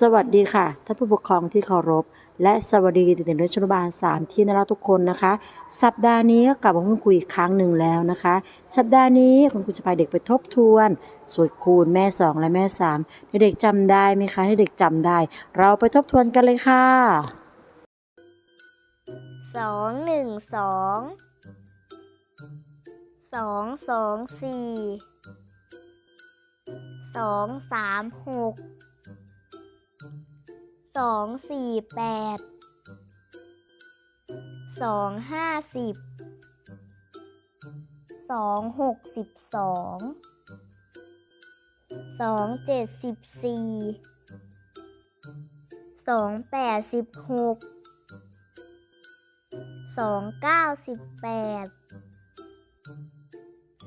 สวัสดีค่ะท่านผู้ปกครองที่เคารพ และสวัสดีเด็กๆนักชนุบาล3ที่น่ารักทุกคนนะคะ สัปดาห์นี้ก็กลับมาพูดคุยอีกครั้งหนึ่งแล้วนะคะ สัปดาห์นี้คุณครูจะพาเด็กไปทบทวนสูตรคูณแม่ 2 และแม่3เด็กๆจำได้ไหมคะให้เด็กจำได้ เราไปทบทวนกันเลยค่ะสองหนึ่งสอง สองสี่แปดสองห้าสิบสองหกสิบสองสองเจ็ดสิบสี่สองแปดสิบหกสองเก้าสิบแปด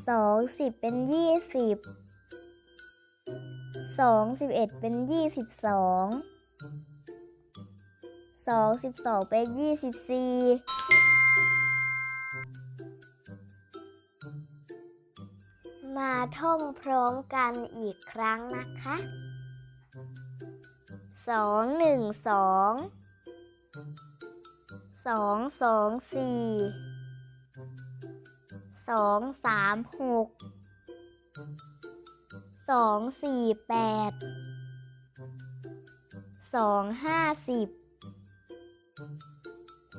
สองสิบเป็นยี่สิบสองสิบเอ็ดเป็นยี่สิบสอง สองสิบสองเป็นยี่สิบสี่มาท่องพร้อมกันอีกครั้งนะคะสองหนึ่งสองสองสองสี่สองสามหกสองสี่แปดสองห้าสิบ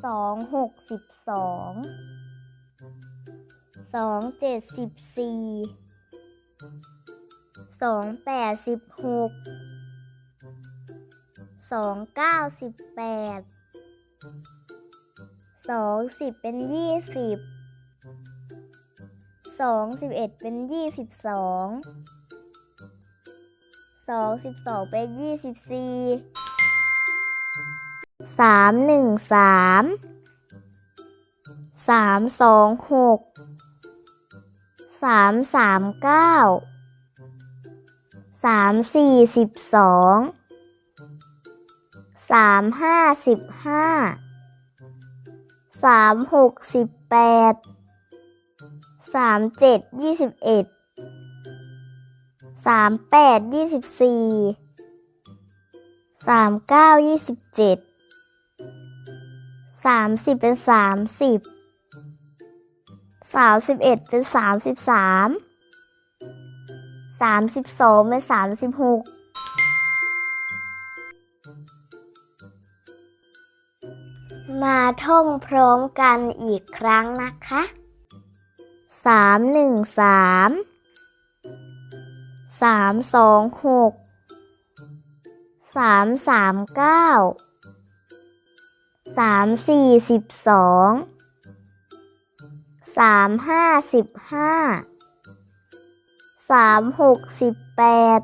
สองหกสิบสองสองเจ็ดสิบสี่สองแปดสิบหกสองเก้าสิบแปดสองสิบเป็นยี่สิบสองสิบเอ็ดเป็นยี่สิบสองสองสิบสองเป็นยี่สิบสี่ สามหนึ่งสามสามสองหกสามสามเก้าสามสี่สิบสองสามห้าสิบห้าสามหกสิบแปดสามเจ็ดยี่สิบเอ็ดสามแปดยี่สิบสี่สามเก้ายี่สิบเจ็ด สามสิบเป็นสามสิบสามสิบเอ็ดเป็นสามสิบสามสามสิบสองเป็นสามสิบหกมาท่องพร้อมกันอีกครั้งนะคะสามหนึ่งสามสามสองหกสามสามเก้า สามสี่สิบสองสามห้าสิบห้าสามหกสิบแปด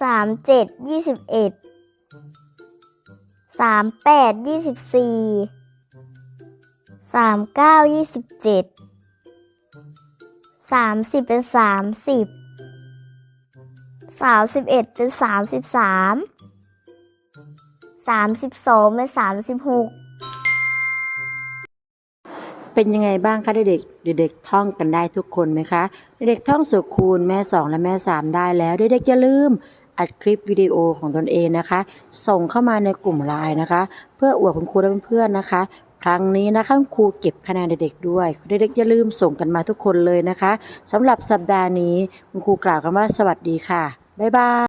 สามเจ็ดยี่สิบเอ็ดสามแปดยี่สิบสี่สามเก้ายี่สิบเจ็ดสามสิบเป็นสามสิบสามสิบเอ็ดเป็นสามสิบสาม สามสิบสองเป็นสามสิบหกเป็นยังไงบ้างคะเด็กๆเด็กๆท่องกันได้ทุกคนไหมคะ เด็กๆท่องสูตรคูณแม่ 2 และแม่ 3 ได้แล้วเด็กๆอย่าลืมอัดคลิปวิดีโอของตนเองนะคะ ส่งเข้ามาในกลุ่มไลน์นะคะ เพื่ออวดคุณครูและเพื่อนๆนะคะ ครั้งนี้นะคะคุณครูเก็บคะแนนเด็กๆด้วยเด็กๆอย่าลืมส่งกันมาทุกคนเลยนะคะสำหรับสัปดาห์นี้คุณครูกล่าวคำว่าสวัสดีค่ะบ๊ายบาย